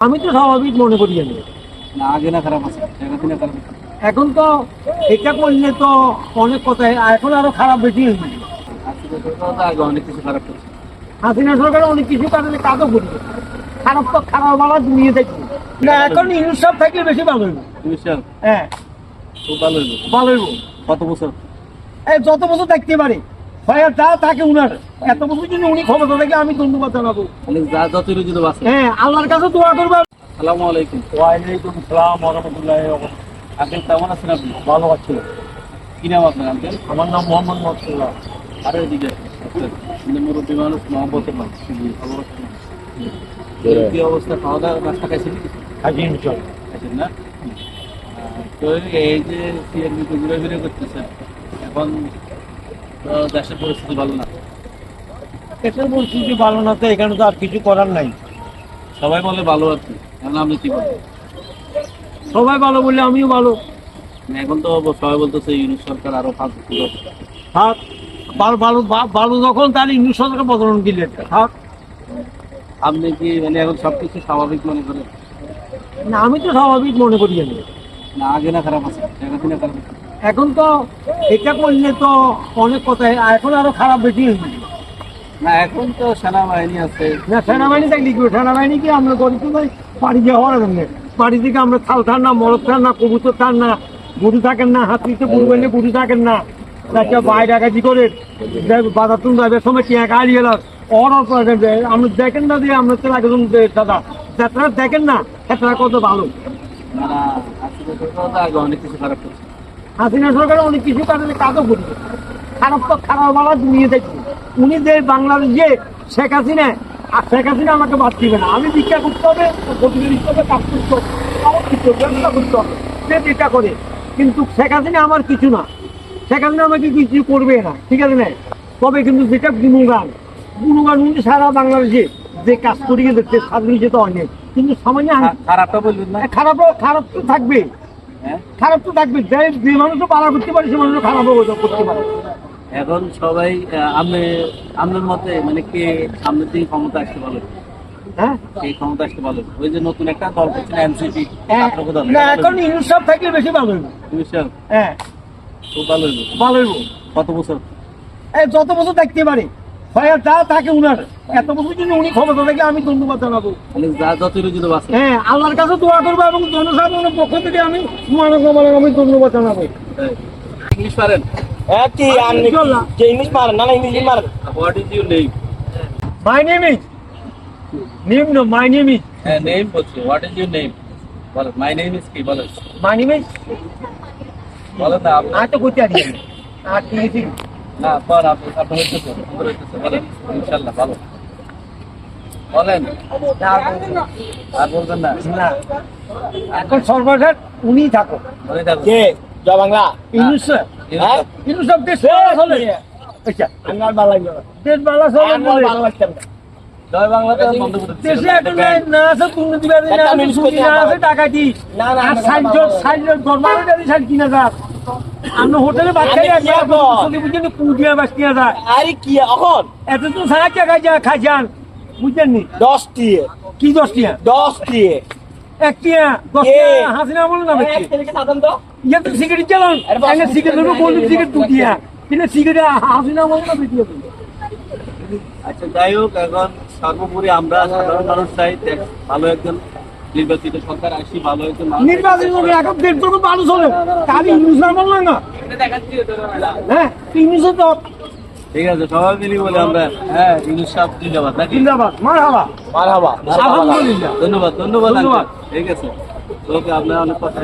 আমি তো স্বাভাবিক মনে করি আমি। না আগে না খারাপ আছে খারাপ এখন তো এটা করলে তো অনেক কথাই এখন আরও খারাপ বেশি হয়ে তো আগে অনেক কিছু খারাপ করছে। হাসিনা সরকার অনেক কিছু কারণে কাজও করবে। খারাপ তো খারাপ বাবা নিয়ে দেখবে না এখন সব থাকলে বেশি ভালো হইব চিকিৎসা হ্যাঁ। ভালো হইল। ভালো হইব কত বছর? এই যত বছর থাকতে পারে। আর যা থাকে উনার। এত বছর উনি ক্ষমতা থাকে আমি ধন্যবাদ জানাব। মানে যা যত বাঁচে হ্যাঁ আল্লাহর কাছে দোয়া করব। সালামু আলাইকুম। ওয়ালাইকুম সালাম রহমতুল্লাহ আঙ্কেল কেমন আছেন আপনি? ভালো আছি। কি নাম আপনার আঙ্কেল? আমার নাম মোহাম্মদ মসুল্লাহ আরে এদিকে? কিন্তু মুরব্বী মানুষ কি অবস্থা? খাওয়া দাওয়া নাস্তা খাইছেন? কি? চল খাইছেন না? তো এই যে ঘুরে ফিরে করতেছেন এখন তো দেশের পরিস্থিতি ভালো না। এটার পরিস্থিতি ভালো না তো এখানে তো আর কিছু করার নাই। সবাই বলে ভালো আর কি আপনি কি বলেন? সবাই ভালো বললে আমিও ভালো। এখন তো সবাই বলতেছে ইউনিট সরকার আরও পাঁচ বছর থাক ভালো ভালো ভালো যখন তাহলে ইংলিশ সরকার বদলন দিলে থাক। আপনি কি মানে এখন সবকিছু স্বাভাবিক মনে করেন? না আমি তো স্বাভাবিক মনে করি আমি। না আগে না খারাপ আছে জায়গা দিনে খারাপ আছে। এখন তো এটা করলে তো অনেক কথাই এখন আরও খারাপ বেশি না এখন তো সেনাবাহিনী আছে। না সেনাবাহিনী থাকলে কি সেনাবাহিনী কি আমরা করি তো ভাই? বাড়ি যাওয়ার জন্য। বাড়ি থেকে আমরা থাল থান না মরদ থান না কবুতর থান না গরু থাকেন না হাতিতে গরু গরু থাকেন না। বাইরে করে বাজার তুমি যাবে সময় টিয়া গাড়ি আমরা দেখেন না যে আমরা তো একজন দাদা যাত্রা দেখেন না যাত্রা কত ভালো। অনেক কিছু খারাপ হাসিনা সরকার অনেক কিছু কারণে কাজও করবে খারাপ তো খারাপ বাবা দুনিয়া দেখবে উনি যে বাংলাদেশে শেখ হাসিনা আর শেখ হাসিনা আমাকে বাদ দিবে না। আমি ভিক্ষা করতে হবে প্রতিযোগী হিসেবে কাজ করতে হবে। আমার কিছু ব্যবসা করতে হবে। সে যেটা করে। কিন্তু শেখ হাসিনা আমার কিছু না। শেখ হাসিনা আমাকে কিছু করবে না। ঠিক আছে না? তবে কিন্তু যেটা গুণগান। গুণগান উনি সারা বাংলাদেশে যে কাজ করিয়ে দিচ্ছে স্বাধীন যেতে অনেক কিন্তু সামান্য খারাপটা বলবেন না। খারাপ খারাপ তো থাকবে খারাপ তো থাকবে। যে মানুষও পারা করতে পারে সে মানুষও খারাপও করতে পারে। এখন সবাই আপনি আপনার মতে মানে কে সামনের দিকে ক্ষমতা আসতে ভালো হ্যাঁ? কে ক্ষমতা আসতে ভালো ওই যে নতুন একটা দল করছেন এনসিপি হ্যাঁ, না এখন ইংলিশ থাকলে বেশি ভালো হইব। হ্যাঁ। খুব ভালো হইল ভালো হইব। কত বছর? এই যত বছর থাকতে পারে। আর যা থাকে উনার। এত বছর যদি উনি ক্ষমতা থাকে আমি ধন্যবাদ জানাব। হ্যাঁ আল্লাহর কাছে দোয়া করব এবং জনসাধারণের পক্ষ থেকে আমি মানব আমি ধন্যবাদ জানাব। ইংলিশ পারেন? হ্যাঁ is your name my name is my name হ্যাঁ নেম বলছি। হোয়াট ইজ ইউর নেম বলেন মাই নেম ইজ কি মাই নেম ইজ বলেন না আপনি করতে আর কি? না পর আপনি আপনি হইতেছে সুন্দর হইতেছে বলেন ইনশাল্লাহ ভালো। বলেন। আর বলবেন না। না। এখন সর্বশেষ উনি থাকো থাকুন কে? জয় বাংলা। ইংলিশ হ্যাঁ? ইংলিশ সব দেশ চলে। আচ্ছা আমি আর ভালো দেশ বাংলা চলে। ভালো জয় বন্ধ করে দেশে না আছে না আছে। না, না, সাইজর, কথা- সাইজ কিনা যাক। আমরা হোটেলে ভাত খাই, আমি একবার কি করব? চলি বুঝছেন নি, কুড়িয়া যায়। আরে কি এখন এত তো সাহায্য খাই যা, খাই যান। বুঝছেন নি? দশ টিয়ে কি দশ টিয়া? দশ টিয়ে এক টিয়া, দশ টিয়া, হাসিনা বলুন না তো ইয়ে সিগারেট চালান। আরে বাস, এনে সিগারেট ধরবো, বলুন সিগারেট দু টিয়া। কিন্তু সিগারেট হাসিনা বলুন না আচ্ছা যাই হোক এখন সর্বোপরি আমরা সাধারণ মানুষ চাই ভালো একজন নির্বাচিত সরকার আসি ভালো হয়েছে নির্বাচিত এখন দেড় মানুষ হলে তাহলে ইংলিশ না হ্যাঁ ইংলিশ তো ঠিক আছে সবাই মিলি বলে আমরা হ্যাঁ ইংলিশ সাহেব জিন্দাবাদ নাকি? জিন্দাবাদ মার হাবা আলহামদুলিল্লাহ। ধন্যবাদ ধন্যবাদ ধন্যবাদ। ঠিক আছে। ওকে আপনার অনেক কথা